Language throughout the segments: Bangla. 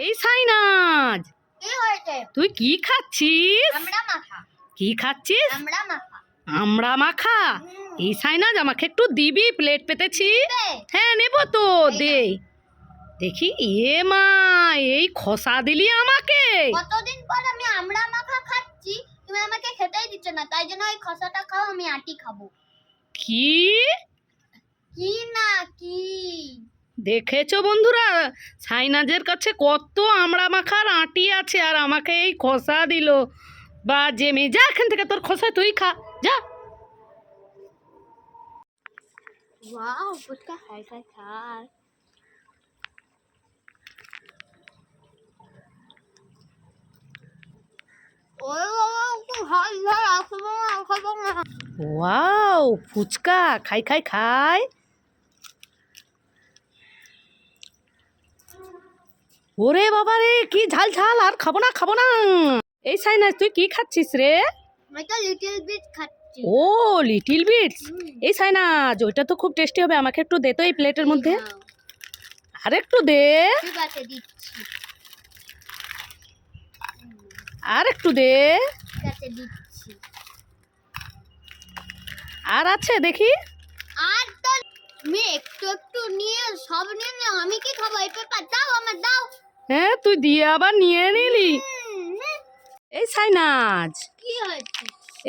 এই সাইনাজ কি হয়েছে? তুই কি খাচ্ছিস? আমরা মাখা। কি খাচ্ছিস? আমরা মাখা। আমরা মাখা। এই সাইনাজ আমাকে একটু দিবি প্লেট পেতেছি হ্যাঁ নেব তো দে। দেখি এ মা এই খসা দিলি আমাকে। কতদিন পর আমি আমরা মাখা খাচ্ছি তুমি আমাকে খেতেই দিচ্ছ না তাই জন্য ওই খসাটা খাও আমি আটি খাব। কি? কি না কি? দেখেছ বন্ধুরা? সাইনাজের কাছে কত আমড়া মাখার আটি আছে আর আমাকে এই খসা দিল। বা জেমে যা এখান থেকে তোর খসা তুই খা যা। ওয়াও ফুচকা খাই খাই খাই। ওরে বাবা রে কি ঝাল ঝাল আর খাব না খাব না। এই সাইনাজ তুই কি খাচ্ছিস রে? লিটল বিট খাচ্ছি। ও লিটিল বিটস। এই সাইনাজ ওইটা তো খুব টেস্টি হবে আমাকে একটু দে তো এই প্লেটের মধ্যে। আর একটু দে। আর একটু দে। আর আছে দেখি। আর তো তুমি একটু একটু নিয়ে সব নিয়ে আমি কি খাব? এই পেপার দাও আমার দাও। হ্যাঁ তুই দিয়ে আবার নিয়ে নিলি। এই সাইনাজ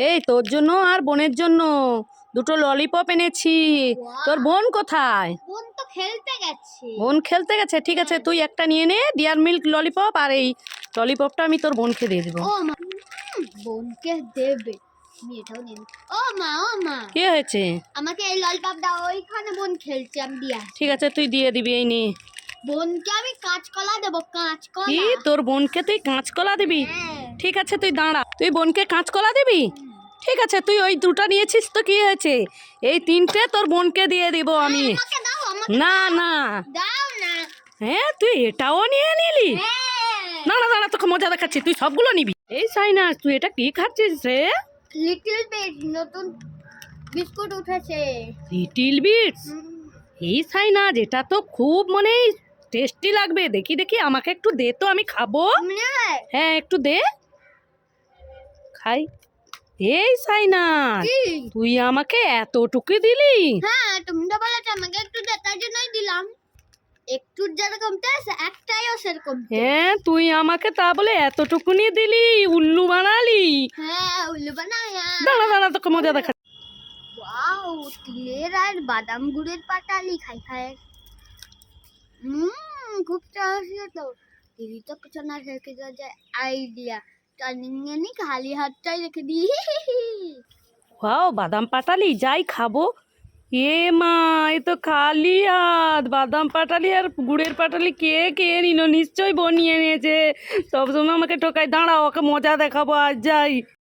এই তোর জন্য আর বোনের জন্য দুটো ললিপপ এনেছি। তোর বোন কোথায়? বোন তো খেলতে গেছে। বোন খেলতে গেছে ঠিক আছে তুই একটা নিয়ে নে ডিয়ার মিল্ক ললিপপ আর এই ললিপপটা আমি তোর বোনকে দিয়ে দেবো। বোনকে দেবে। আমি এটাও নিয়ে ও মা ও মা। কি হয়েছে? আমাকে এই ললিপপ দাও ওইখানে বোন খেলছে আমি দিয়া ঠিক আছে তুই দিয়ে দিবি এই নে। বোনকে আমি কাঁচকলা দেবো কি কাঁচকলা তোর বোনকে তুই কাঁচকলা দিবি? হ্যাঁ। ঠিক আছে তুই দাঁড়া। তুই বোনকে কাঁচকলা দিবি? ঠিক আছে তুই ওই দুটো নিয়েছিস তো কি হয়েছে? এই তিনটে তোর বোনকে দিয়ে দিব আমি। দাও আমাকে না না। হ্যাঁ তুই এটাও নিয়ে নিলি? হ্যাঁ। না না দাঁড়া তোকে মজা দেখাচ্ছি তুই সবগুলো নিবি। এই সাইনাস তুই এটা কি খাচ্ছিস রে? লিটল বিট নতুন বিস্কুট উঠেছে। লিটিল বিটস এই সাইনাজ এটা তো খুব মানে টেস্টি লাগবে। দেখি দেখি আমাকে একটু দে তো আমি খাব। হ্যাঁ একটু দে। খাই। এই সাইনাজ কি? তুই আমাকে এতটুকু দিলি? হ্যাঁ তুমি তো বলেছ আমাকে একটু দে তাই জন্যই দিলাম। একটু যেরকম টেস্ট একটাইও সেরকম হ্যাঁ তুই আমাকে তা বলে এতটুকুনি দিলি উল্লু বানালি। হ্যাঁ উল্লু বানায়া। দাঁড়া দাঁড়া তোকে মজা দেখা ওয়াও তিলের আর বাদাম গুড়ের পাটালি খাই খাই। হুম, খুব টেস্টি তো দিদি তো কিছু না যায় আইডিয়া টার্নিং নি খালি হাতটাই রেখে দিই। ওয়াও, বাদাম পাটালি, যাই খাব। এ মা, এ তো খালি হাত। বাদাম পাটালি আর গুড়ের পাটালি কে কে নিল? নিশ্চয়ই বনিয়ে নিয়েছে সবসময় আমাকে ঠোকাই দাঁড়াও, ওকে মজা দেখাবো, আজ যাই।